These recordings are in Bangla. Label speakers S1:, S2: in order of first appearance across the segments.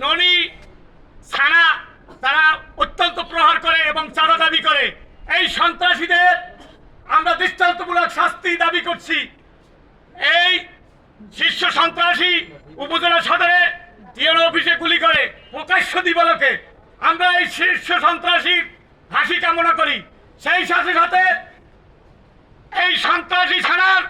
S1: ননি ছানা তারা অত্যন্ত প্রহার করে এবং চাঁদা দাবি করে। এই সন্ত্রাসীদের আমরা দৃষ্টান্তমূলক শাস্তি দাবি করছি। এই শীর্ষ সন্ত্রাসী উপজেলা সদরে ডিএনও অফিসে গুলি করে প্রকাশ্য দিবলকে। আমরা এই শীর্ষ সন্ত্রাসীর ফাঁসি কামনা করি। সেই সাথে সাথে এই সন্ত্রাসী ছাড়ার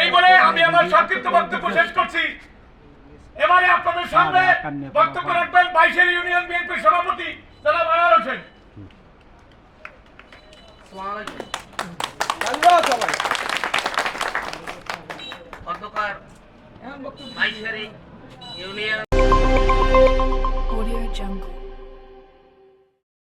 S1: এই বলে আমি আমার সংক্ষিপ্ত বক্তব্য শেষ করছি এবারে আপনাদের সামনে বক্তব্য রাখবেন বাইশের ইউনিয়ন বিএনপির সভাপতি জনাব আনার হোসেন
S2: অন্ধকার ইউনিয়ন.